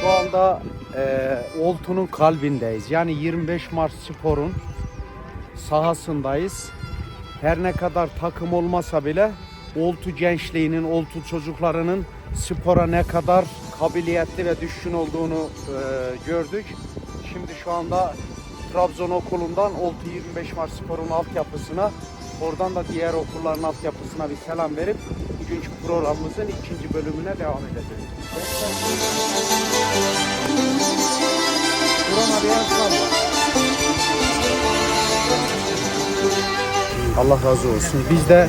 Şu anda e, Oltu'nun kalbindeyiz. Yani 25 Mart Spor'un sahasındayız. Her ne kadar takım olmasa bile Oltu gençliğinin, Oltu çocuklarının spora ne kadar kabiliyetli ve düşkün olduğunu e, gördük. Şimdi şu anda Trabzon okulundan Oltu 25 Mart Spor'un altyapısına, oradan da diğer okulların altyapısına bir selam verip bugünkü programımızın ikinci bölümüne devam edeceğiz. Allah razı olsun. Biz de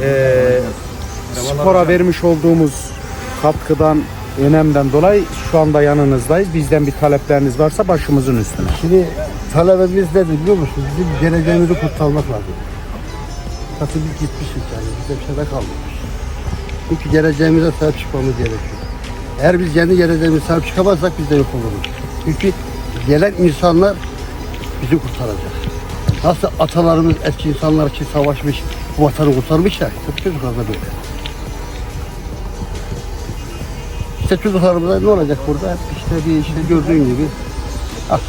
eee, spora vermiş olduğumuz katkıdan, önemden dolayı şu anda yanınızdayız. Bizden bir talepleriniz varsa başımızın üstüne. Şimdi talebimiz nedir biliyor musunuz? Bizim geleceğimizi kurtarmak lazım. Katılık gitmişiz yani. Bize bir şeyde kalmamış. Çünkü geleceğimize sahip çıkmamız gerekiyor. Eğer biz kendi geleceğimize sahip çıkamazsak biz de yok oluruz. Çünkü gelen insanlar bizi kurtaracak. Nasıl atalarımız eski insanlar için savaşmış, bu vatanı kurtarmışlar. Çok çocuklar böyle. İşte çocuklarımıza ne olacak burada? İşte bir işte gördüğün gibi. Ah,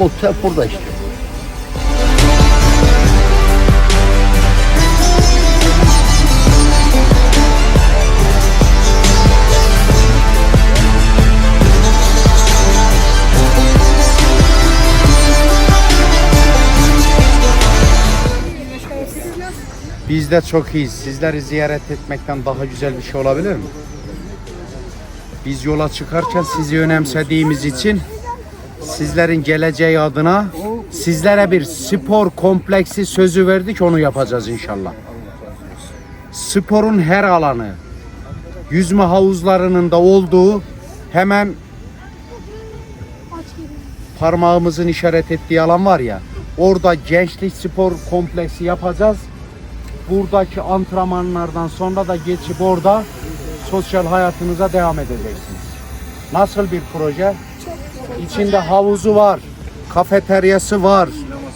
o hep burada işte. Biz de çok iyiyiz. Sizleri ziyaret etmekten daha güzel bir şey olabilir mi? Biz yola çıkarken sizi önemsediğimiz için sizlerin geleceği adına sizlere bir spor kompleksi sözü verdik onu yapacağız inşallah. Sporun her alanı yüzme havuzlarının da olduğu hemen parmağımızın işaret ettiği alan var ya orada gençlik spor kompleksi yapacağız buradaki antrenmanlardan sonra da geçip orada sosyal hayatınıza devam edeceksiniz. Nasıl bir proje? İçinde havuzu var, kafeteryası var,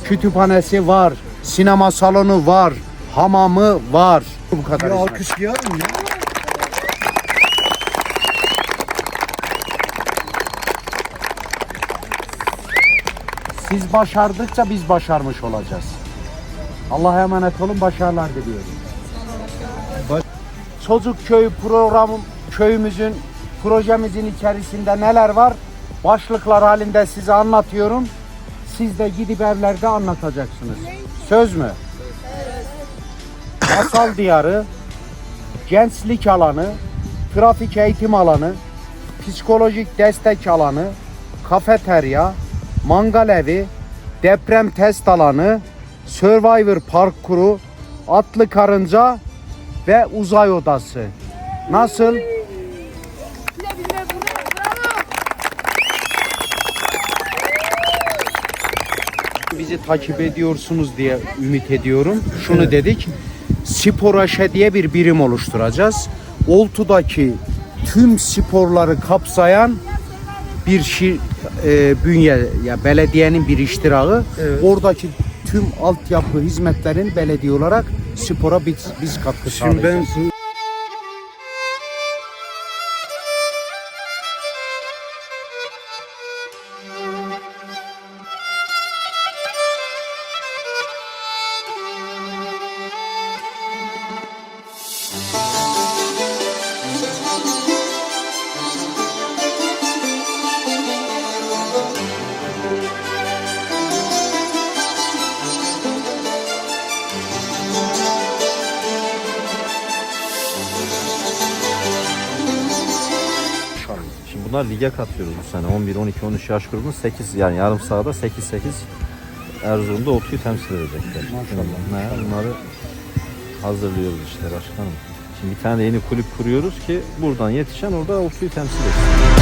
kütüphanesi var, sinema salonu var, hamamı var. Bu kadar. hizmet. alkışlayalım ya. Siz başardıkça biz başarmış olacağız. Allah'a emanet olun, başarılar diliyorum. Çocuk köyü programı köyümüzün projemizin içerisinde neler var? Başlıklar halinde size anlatıyorum. Siz de gidip evlerde anlatacaksınız. Söz mü? Masal diyarı, gençlik alanı, trafik eğitim alanı, psikolojik destek alanı, kafeterya, mangal evi, deprem test alanı, Survivor parkuru, atlı karınca ve uzay odası. Nasıl? Bizi takip ediyorsunuz diye ümit ediyorum. Şunu dedik. Sporaşe diye bir birim oluşturacağız. Oltu'daki tüm sporları kapsayan bir şi, e, bünye ya belediyenin bir iştirağı. Oradaki tüm altyapı hizmetlerin belediye olarak spora biz, biz katkı Şimdi ben sağlayacağız. Şimdi bunlar lige katıyoruz bu sene. 11, 12, 13 yaş grubunu 8 yani yarım sahada 8 8 Erzurum'da Oltu'yu temsil edecekler. Maşallah. bunları hazırlıyoruz işte başkanım. Şimdi bir tane yeni kulüp kuruyoruz ki buradan yetişen orada Oltu'yu temsil etsin.